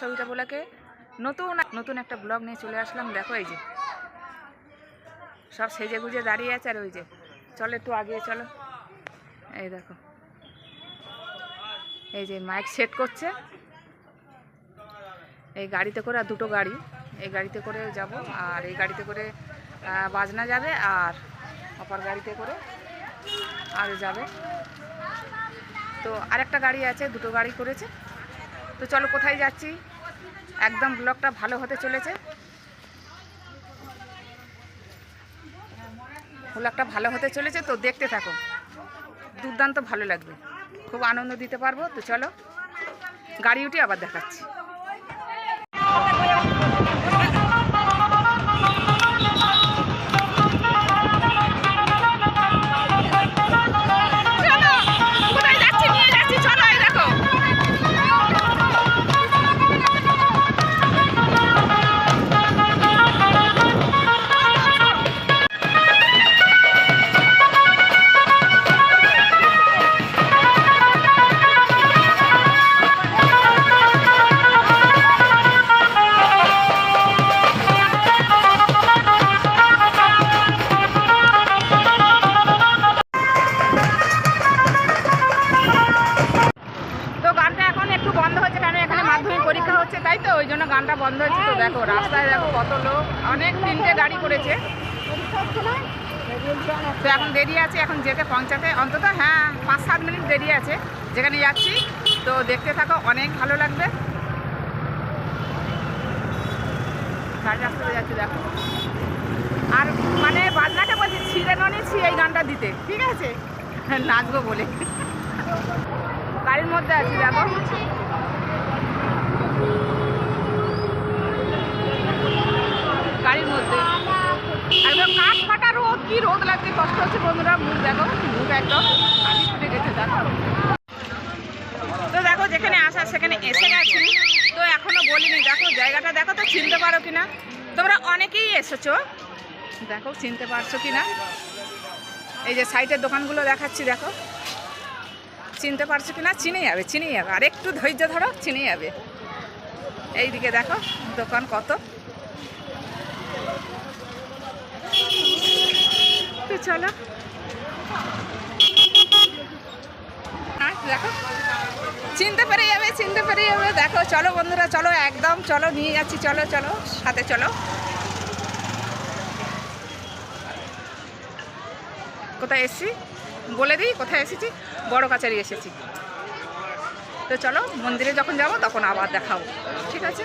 ব্লকে নতুন নতুন একটা ব্লগ নিয়ে চলে আসলাম, দেখো এই যে। সব সেজে গুজে দাঁড়িয়ে আছে আর ওই যে। চলো একটু আগিয়ে চলো। এই দেখো। এই যে মাইক সেট করছে। এই গাড়িতে করে আর দুটো গাড়ি। এই গাড়িতে করে যাব আর এই গাড়িতে করে বাজনা যাবে আর অপর গাড়িতে করে আর যাবে। তো আরেকটা গাড়ি আছে, দুটো গাড়ি করেছে। তো চলো কোথায় যাচ্ছি? একদম ব্লগটা ভালো হতে চলেছে। ব্লগটা ভালো হতে চলেছে তো দেখতে থাকো। দুর্দান্ত ভালো লাগবে। খুব আনন্দ দিতে পারব। তো চলো, গাড়ি উঠে আবার দেখাচ্ছি। দেখো, রাস্তায় দেখো কত লোক। অনেক তিনটে গাড়ি করেছে। তো এখন দেরি আছে, এখন যেতে পৌঁছাতে অন্তত হ্যাঁ পাঁচ সাত মিনিট দেরি আছে। যেখানে যাচ্ছি, তো দেখতে থাকো, অনেক ভালো লাগবে। গাড়ি রাস্তাতে যাচ্ছি, দেখো। আর মানে বাজনাটা বলছি, ছিঁড়ে ননি এই গানটা দিতে। ঠিক আছে? নাচবো বলে। গাড়ির মধ্যে আছি, দেখো গাড়ির মধ্যে একদম কাঠ ফাটা রোদ কি কষ্ট হচ্ছে বন্ধুরা, মুখ দেখো, মুখ একদম তো দেখো, যেখানে আসা, সেখানে এসে গেছি। তো এখনও বলিনি, দেখো, জায়গাটা দেখো তো, চিনতে পারো কিনা? তোমরা অনেকেই এসেছ। দেখো, চিনতে পারছ কিনা? এই যে সাইডের দোকানগুলো দেখাচ্ছি, দেখো। চিনতে পারছ কিনা? চিনে যাবে চিনে যাবে। আর একটু ধৈর্য ধরো চিনে যাবে। এইদিকে দেখো, দোকান কত। তো চলো। দেখো, চিনতে পেরে যাবে, চিনতে পেরে যাবে। দেখো, চলো বন্ধুরা, চলো, একদম চলো, নিয়ে যাচ্ছি, চলো চলো, সাথে চলো। কোথায় এসেছি? বলে দিই, কোথায় এসেছি? বড় কাছারি এসেছি। তো চলো, মন্দিরে যখন যাব, তখন আবার দেখাবো। ঠিক আছে?